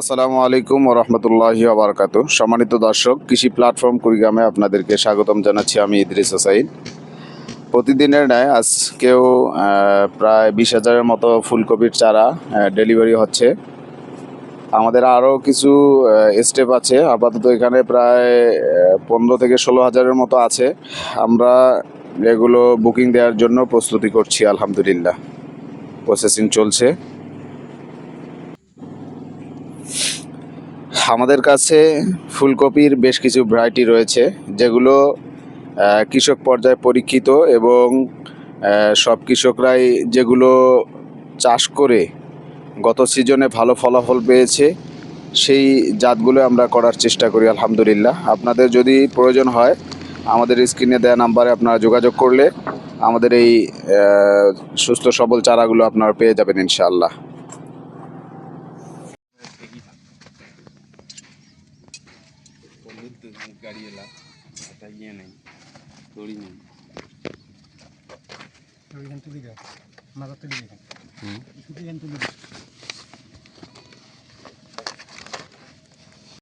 আসসালামু আলাইকুম ওরহমতুল্লাহি আবরকাত সম্মানিত দর্শক, কৃষি প্ল্যাটফর্ম কুড়িগ্রামে আপনাদেরকে স্বাগতম জানাচ্ছি আমি ইদ্রিস হোসাইন। প্রতিদিনের ন্যায় আজকেও প্রায় বিশ হাজারের মতো ফুলকপির চারা ডেলিভারি হচ্ছে। আমাদের আরও কিছু স্টেপ আছে। আপাতত এখানে প্রায় পনেরো থেকে ষোলো হাজারের মতো আছে। আমরা এগুলো বুকিং দেওয়ার জন্য প্রস্তুতি করছি, আলহামদুলিল্লাহ। প্রসেসিং চলছে। আমাদের কাছে ফুলকপির বেশ কিছু ভ্যারাইটি রয়েছে, যেগুলো কৃষক পর্যায়ে পরীক্ষিত এবং সব কৃষকরাই যেগুলো চাষ করে গত সিজনে ভালো ফলাফল পেয়েছে, সেই জাতগুলো আমরা করার চেষ্টা করি, আলহামদুলিল্লাহ। আপনাদের যদি প্রয়োজন হয়, আমাদের স্ক্রিনে দেওয়া নাম্বারে আপনারা যোগাযোগ করলে আমাদের এই সুস্থ সবল চারাগুলো আপনারা পেয়ে যাবেন ইনশাআল্লাহ। বন্ধুত্ব গাড়ি এলা একটা ইয়ে নেই দড়ি নেই তুলি মাথা তুলি এখান তুলি দাও